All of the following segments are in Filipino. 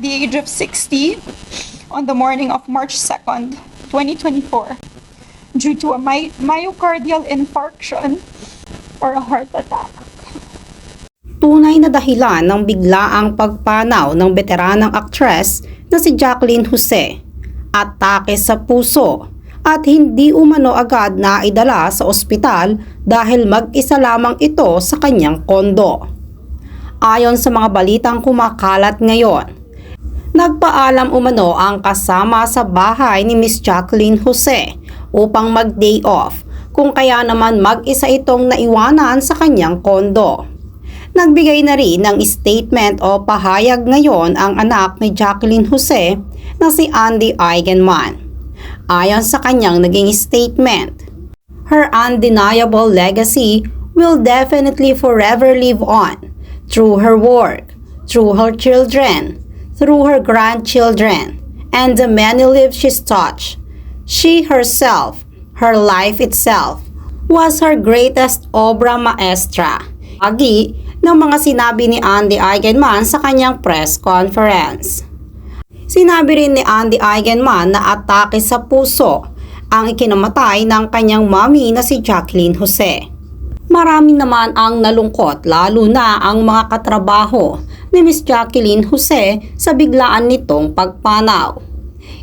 the age of 60 on the morning of March 2nd, 2024, due to a my- myocardial infarction or a heart attack. Tunay na dahilan ng biglaang pagpanaw ng veteranang aktres na si Jacqueline Jose. Atake sa puso at hindi umano agad na idala sa ospital dahil mag-isa lamang ito sa kanyang kondo. Ayon sa mga balitang kumakalat ngayon, nagpaalam umano ang kasama sa bahay ni Miss Jacqueline Jose upang mag-day off kung kaya naman mag-isa itong naiwanan sa kanyang kondo. Nagbigay na rin ng statement o pahayag ngayon ang anak ni Jacqueline Jose na si Andy Eigenman. Ayon sa kanyang naging statement, her undeniable legacy will definitely forever live on through her work, through her children, through her grandchildren, and the many lives she's touched. She herself, her life itself, was her greatest obra maestra. Agi ng mga sinabi ni Andy Eigenman sa kanyang press conference. Sinabi rin ni Andy Eigenman na atake sa puso ang ikinamatay ng kanyang mami na si Jacqueline Jose. Marami naman ang nalungkot lalo na ang mga katrabaho ni Miss Jacqueline Jose sa biglaan nitong pagpanaw.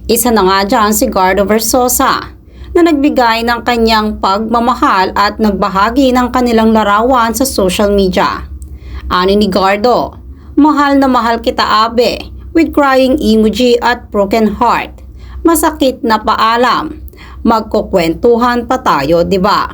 Isa na nga dyan si Gardo Versosa na nagbigay ng kanyang pagmamahal at nagbahagi ng kanilang larawan sa social media. Ani ni Gardo, mahal na mahal kita abe with crying emoji at broken heart. Masakit na paalam. Magkukwentuhan pa tayo, 'di ba?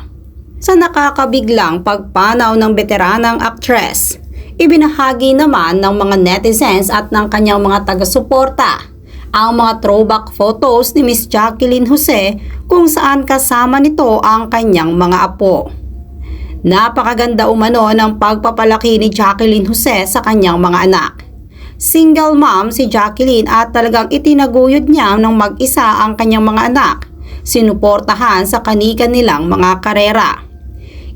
Sa nakakabiglang pagpanaw ng veteranang actress, ibinahagi naman ng mga netizens at ng kanyang mga taga-suporta ang mga throwback photos ni Miss Jacqueline Jose kung saan kasama nito ang kanyang mga apo. Napakaganda umano ng pagpapalaki ni Jacqueline Jose sa kanyang mga anak. Single mom si Jacqueline at talagang itinaguyod niya ng mag-isa ang kanyang mga anak, sinuportahan sa kanika nilang mga karera.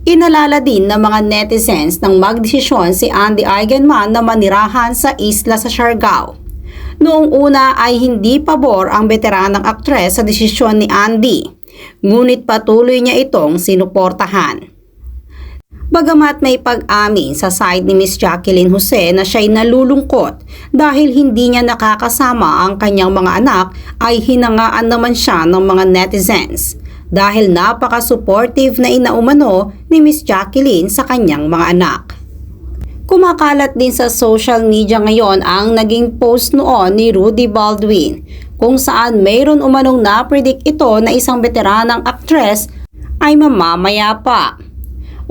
Inalala din ng mga netizens nang magdesisyon si Andy Eigenman na manirahan sa isla sa Siargao. Noong una ay hindi pabor ang veteranang aktres sa desisyon ni Andy, ngunit patuloy niya itong sinuportahan. Bagamat may pag-amin sa side ni Miss Jacqueline Jose na siya'y nalulungkot dahil hindi niya nakakasama ang kanyang mga anak ay hinangaan naman siya ng mga netizens dahil napaka-supportive na inaumano ni Miss Jacqueline sa kanyang mga anak. Kumakalat din sa social media ngayon ang naging post noon ni Rudy Baldwin kung saan mayroon umanong na-predict ito na isang veteranang actress ay mamamaya pa.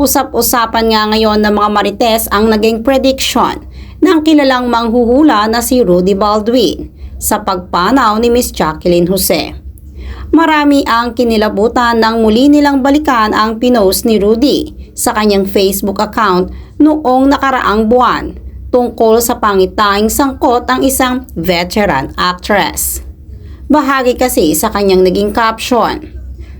Usap-usapan nga ngayon ng mga marites ang naging prediction ng kilalang manghuhula na si Rudy Baldwin sa pagpanaw ni Miss Jacqueline Jose. Marami ang kinilabutan nang muli nilang balikan ang pinost ni Rudy sa kanyang Facebook account noong nakaraang buwan tungkol sa pangitaing sangkot ang isang veteran actress. Bahagi kasi sa kanyang naging caption,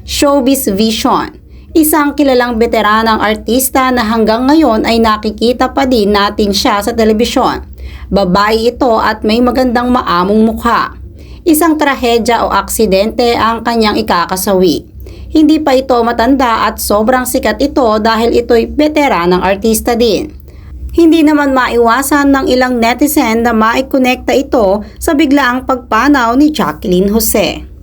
Showbiz Vision, isang kilalang veteranang artista na hanggang ngayon ay nakikita pa din natin siya sa telebisyon. Babae ito at may magandang maamong mukha. Isang trahedya o aksidente ang kanyang ikakasawi. Hindi pa ito matanda at sobrang sikat ito dahil ito'y veteranang artista din. Hindi naman maiwasan ng ilang netizen na maikonekta ito sa biglaang pagpanaw ni Jacqueline Jose.